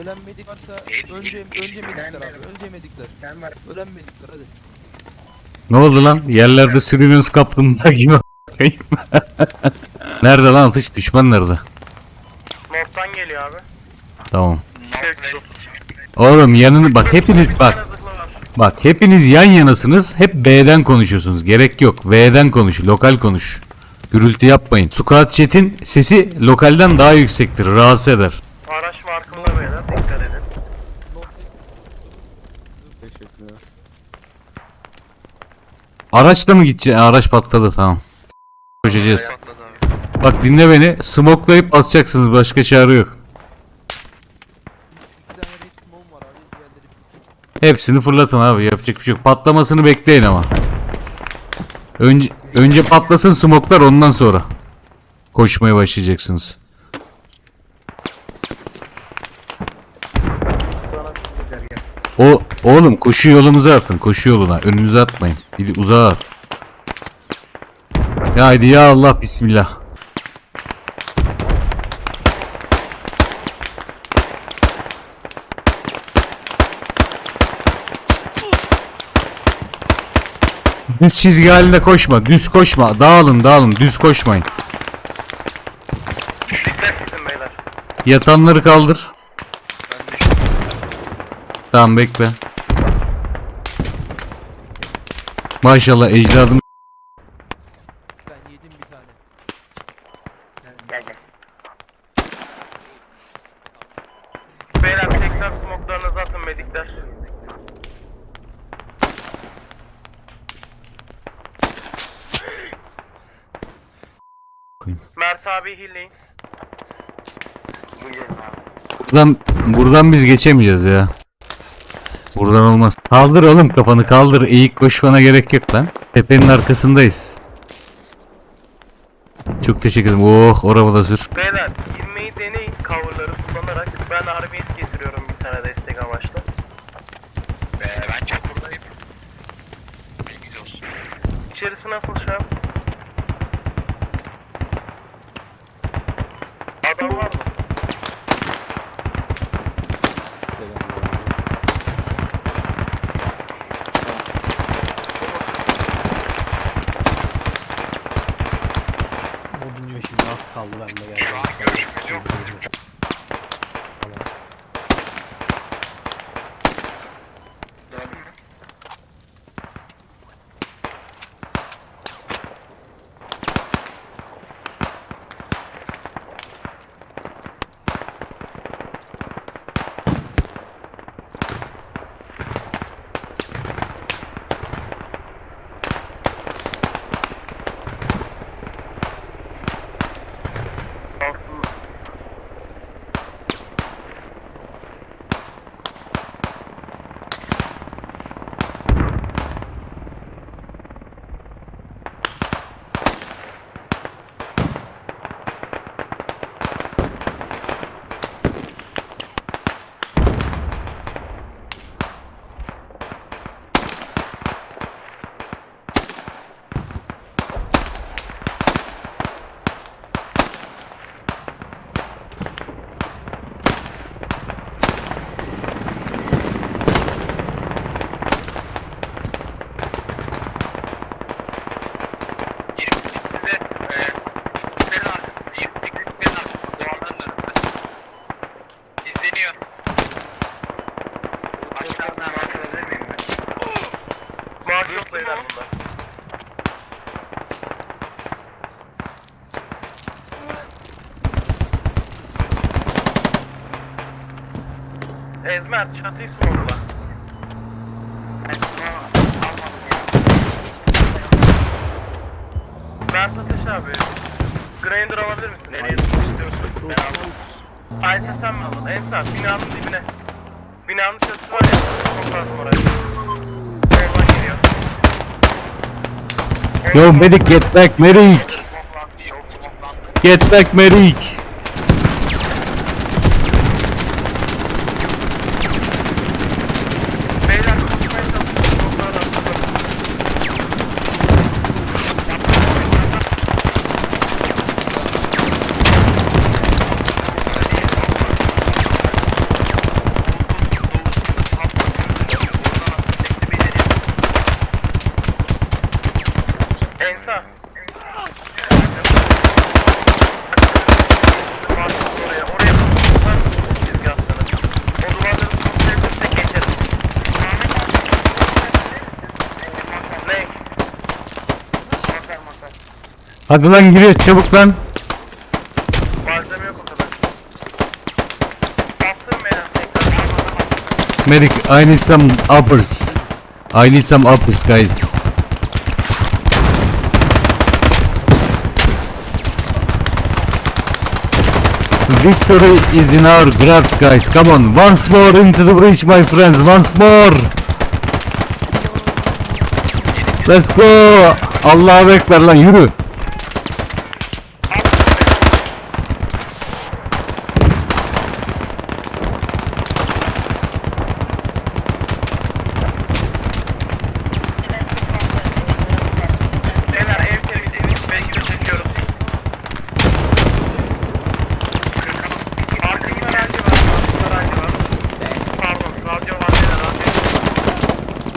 Ölen medik varsa önce önce medikler abi. Önce medikler. Ben var. Ölen medikler hadi. Ne oldu lan? Yerlerde sürünüyoruz kaplumbağa gibi. nerede lan atış? Düşman nerede? North'tan geliyor abi. Tamam. Oğlum yanını bak hepiniz bak. Bak hepiniz yan yanasınız. Hep B'den konuşuyorsunuz. Gerek yok. V'den konuş. Lokal konuş. Gürültü yapmayın. Squad chat'in sesi lokalden daha yüksektir. Rahatsız eder. Araç markımda beyler Araçla mı gideceksin? Araç patladı tamam. Koşacağız. Bak dinle beni. Smoklayıp basacaksınız. Başka çare yok. Hepsini fırlatın abi. Yapacak bir şey yok. Patlamasını bekleyin ama. Önce önce patlasın smoklar ondan sonra. Koşmaya başlayacaksınız. O oğlum koşu yolumuza atın. Koşu yoluna. Önünüze atmayın. Bir uzağa at. Ya haydi ya Allah bismillah. Düz çizgi halinde koşma. Düz koşma. Dağılın dağılın. Düz koşmayın. Yatanları kaldır. Tamam bekle. Maşallah ecdadım ben yedim bir tane. Gel gel. Beyler tekrar smoke'larınızı atın medikler. Mert abi hilleyin. Buradan buradan biz geçemeyeceğiz ya. Buradan olmaz. Kaldır oğlum kafanı kaldır. Eğik koşmana gerek yok lan. Tepenin arkasındayız. Çok teşekkür ederim. Oh arabada sür. Beyler inmeyi deneyin coverları kullanarak. Ben RBS getiriyorum bir tane destek amaçlı. Ee, ben çapurdayım. Bilginiz olsun. İçerisi nasıl şu an? Ezmer çatıyı smoke'la. Mert Ateş abi. Grinder alabilir misin? İyisi istiyorsun. Ben aldım. Ayşe sen mi aldın? Ensar binanın dibine. Binanın çatısı var ya. Çok lazım oraya. Oradan geliyor. Yo medic get back medic. Get back medic. Beyler koşmaya çalışın. Onlardan tutun. Hadi lan giriyor çabuk lan. Malzeme kadar. Bastırın tekrar. Medic, I need some uppers. I need some uppers guys. Victory is in our grasp guys. Come on. Once more into the breach my friends. Once more. Let's go. Allahu Ekber lan yürü.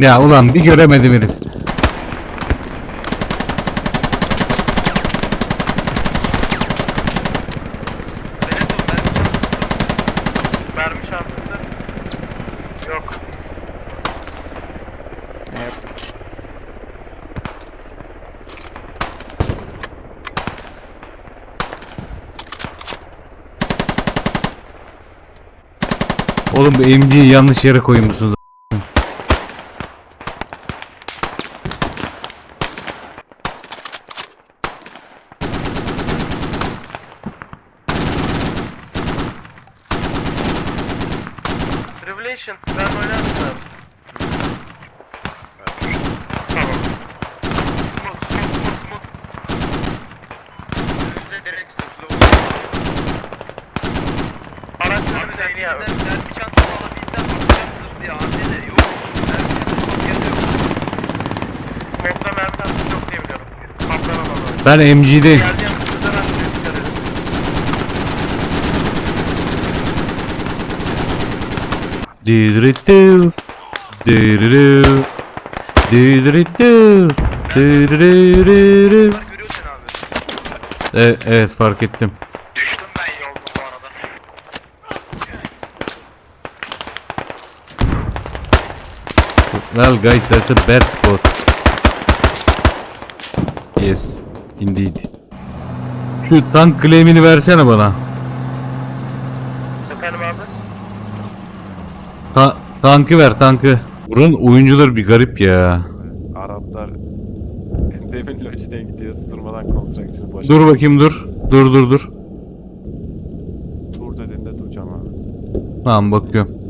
Ya ulan bir göremedim herif. Mermi çantası. Yok. Oğlum bu MG'yi yanlış yere koymuşsunuz. Anne de yok. Mermi yok. Modda mermi çok diye biliyorum. Patlanamadı. Ben MG'deyim. Açmıyor dikkat edin. Didiridu. Didiridu. Didiridu. Didiridu. Görüyor seni abi. Evet, evet fark ettim. Düştüm ben yolda bu arada. Well guys that's a bad spot. Yes indeed. Şu tank claim'ini versene bana. Efendim abi? Ta- tankı ver tankı. Buranın oyuncuları bir garip ya. Araplar demin lojine gidiyor durmadan construction boş. Dur bakayım dur. Dur dur dur. Dur dediğinde duracağım abi. Tamam bakıyorum.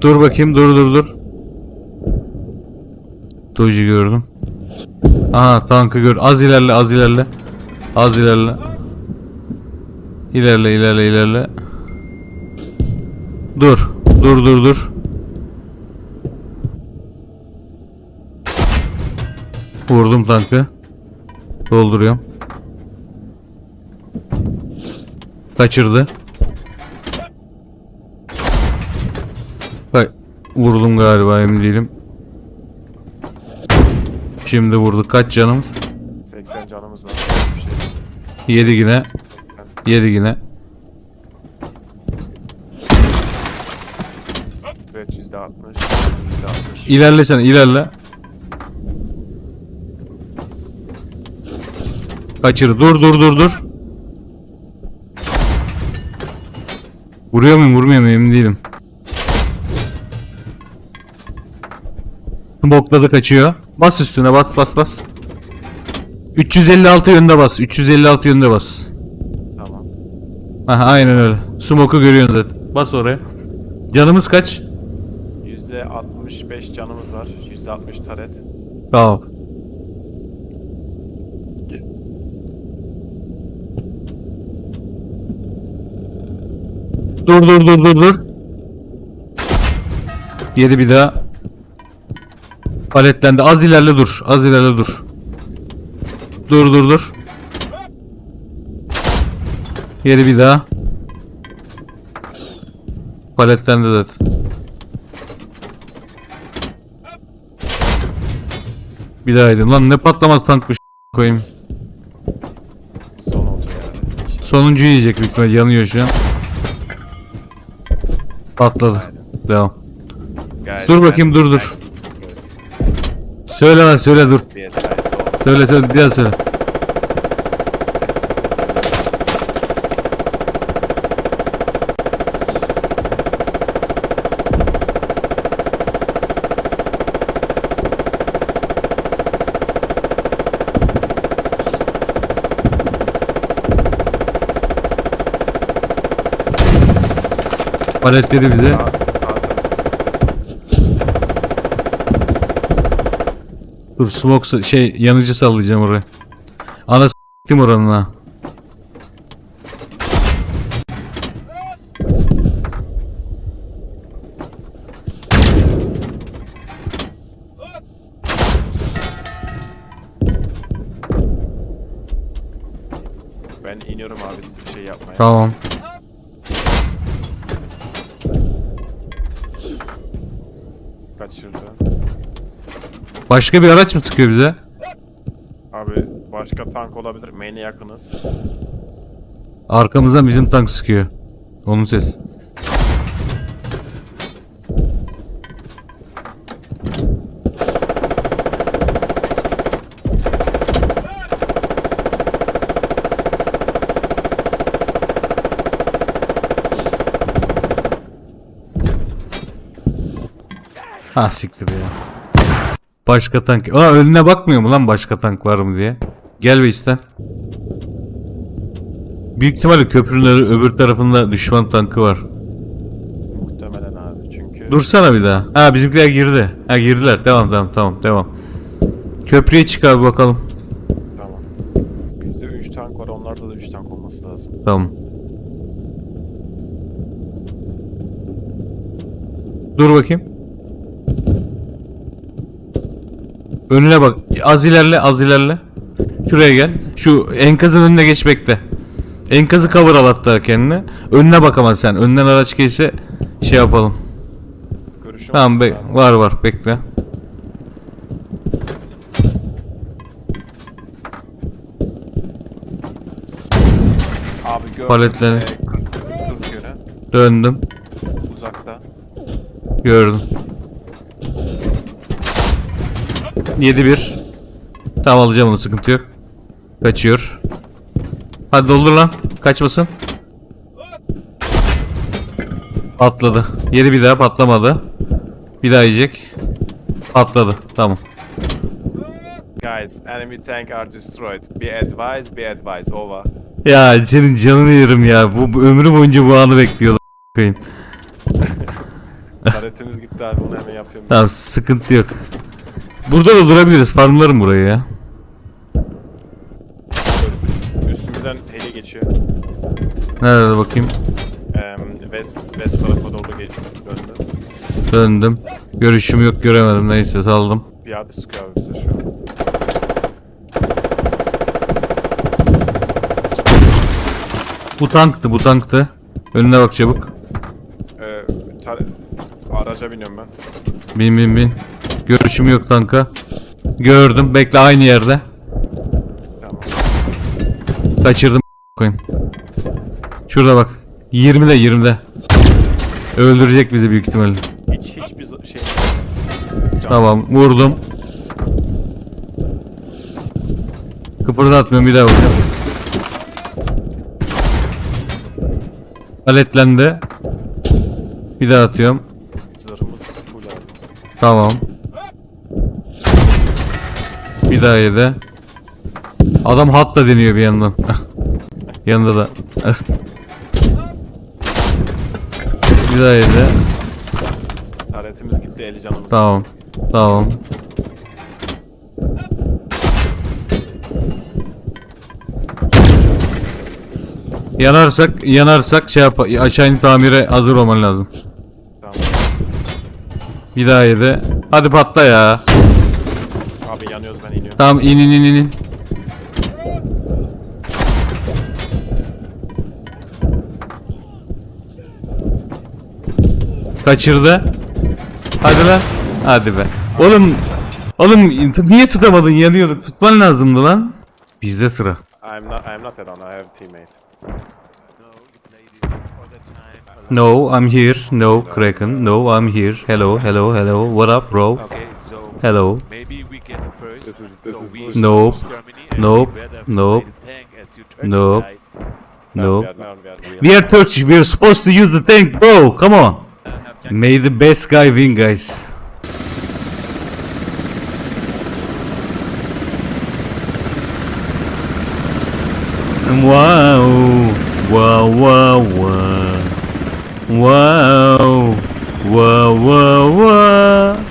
Dur bakayım dur dur dur. Doji gördüm. Aha tankı gör. Az ilerle az ilerle. Az ilerle. İlerle ilerle ilerle. Dur. Dur dur dur. Vurdum tankı. Dolduruyorum. Kaçırdı. Bak vurdum galiba emin değilim. Şimdi vurduk. Kaç canım? 80 canımız var. Hiçbir şey yok. Yedi yine. 80. Yedi yine. Evet %60. %60. İlerlesene ilerle. Kaçır. Dur dur dur dur. Vuruyor muyum vurmuyor muyum emin değilim. Smokladı kaçıyor. Bas üstüne bas bas bas. 356 yönde bas. 356 yönde bas. Tamam. Aha, aynen öyle. Smoke'u görüyorsun zaten. Bas oraya. Canımız kaç? %65 canımız var. %60 taret. Tamam. Dur dur dur dur dur. Yedi bir daha. Paletlendi. Az ilerle dur. Az ilerle dur. Dur dur dur. Yedi bir daha. Paletlendi zaten. Bir daha yedim. Lan ne patlamaz tankmış koyayım. Son yani. Sonuncu yiyecek büyük ihtimalle yanıyor şu an. Patladı. Devam. Dur bakayım, dur, dur. Söyle lan söyle dur. Söyle söyle bir daha söyle. Paletledi bize. Dur smoke şey yanıcı sallayacağım oraya. Ana s**tim oranın ha. Ben iniyorum abi bir şey yapmaya. Tamam. Başka bir araç mı sıkıyor bize? Abi başka tank olabilir. Main'e yakınız. Arkamızdan bizim tank sıkıyor. Onun ses. Ha siktir ya. Başka tank. Aa önüne bakmıyor mu lan başka tank var mı diye. Gel be içten. Büyük ihtimalle köprünün öbür tarafında düşman tankı var. Muhtemelen abi çünkü. Dursana bir daha. Ha bizimkiler girdi. Ha girdiler. Tamam tamam tamam devam. Köprüye çık abi bakalım. Tamam. Bizde 3 tank var. Onlarda da 3 tank olması lazım. Tamam. Dur bakayım. Önüne bak. Az ilerle, az ilerle. Şuraya gel. Şu enkazın önüne geç bekle. Enkazı cover al hatta kendine. Önüne bak ama sen. Önden araç geçse şey yapalım. Görüşüm Tamam be abi. var var bekle. Abi gördüm. Paletleri. Ee, 40, 40 yöne. Döndüm. Uzakta. Gördüm. 7-1. Tamam alacağım onu sıkıntı yok. Kaçıyor. Hadi doldur lan. Kaçmasın. Patladı. Yedi bir daha patlamadı. Bir daha yiyecek. Patladı. Tamam. Guys, enemy tank are destroyed. Be advised, be advised. Over. Ya senin canını yerim ya. Bu, bu ömrü boyunca bu anı bekliyorlar. koyayım. Taretimiz gitti abi. Bunu hemen yapıyorum. Tamam sıkıntı yok. Burada da durabiliriz. Farmlarım burayı ya. Üstümüzden heli geçiyor. Nerede bakayım. West, west tarafa doğru geçiyor. Döndü. Döndüm. Görüşüm yok göremedim. Neyse saldım. Bir adı sıkıyor abi bize şu an. Bu tanktı bu tanktı. Önüne bak çabuk. Ee, tar- araca biniyorum ben. Bin bin bin. Görüşüm yok tanka. Gördüm. Bekle aynı yerde. Tamam. Kaçırdım koyayım. Şurada bak. 20'de 20'de. Öldürecek bizi büyük ihtimalle. Hiç hiçbir şey Can- Tamam vurdum. Kıpırdatmıyorum bir daha vuracağım. Paletlendi. Bir daha atıyorum. Zırhımız full abi. Tamam. Bir daha yedi. Adam hatta deniyor bir yandan. Yanında da. bir daha yedi. Taretimiz gitti 50 canımız. Tamam. Tamam. Yanarsak, yanarsak şey yap aşağı in tamire hazır olman lazım. Tamam. Bir daha yedi. Hadi patla ya. Abi yanıyoruz ben iniyorum. Tamam in in in in. Kaçırdı. Hadi lan. Hadi be. Oğlum Oğlum niye tutamadın yanıyorduk. Tutman lazımdı lan. Bizde sıra. I'm not, I'm not alone, I have teammate. No, I'm here. No, Kraken. No, I'm here. Hello, hello, hello. What up, bro? Okay, Hello. maybe we This is this is Nope. Nope. Nope. Nope. Nope. We are Turkish. We are supposed to use the tank, bro. Come on. May the best guy win, guys. Wow. Wow, wow, wow. Wow. Wow, wow, wow.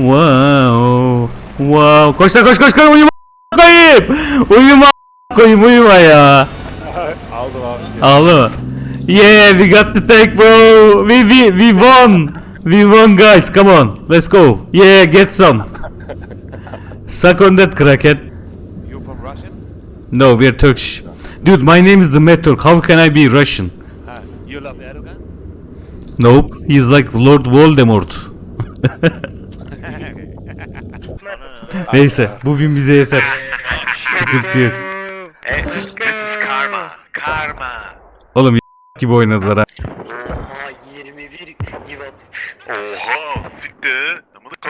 Wow. Wow. Koş lan koş koş koş uyuma koyayım. Uyuma koyayım uyuma ya. Aldım abi. Aldı mı? Yeah, we got the tank bro. We we we won. We won guys. Come on. Let's go. Yeah, get some. Suck on that crackhead. You from Russian? No, we're Turkish. Dude, my name is the Meturk. How can I be Russian? You love Erdogan? Nope. He's like Lord Voldemort. Neyse, bu bin bize yeter. Sıkıntı yok. Karma. Oğlum gibi oynadılar ha. Oha 21 give up. Oha siktir.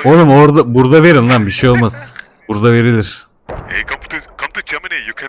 Oğlum orada burada verin lan bir şey olmaz. Burada verilir. Hey come to come to Germany you can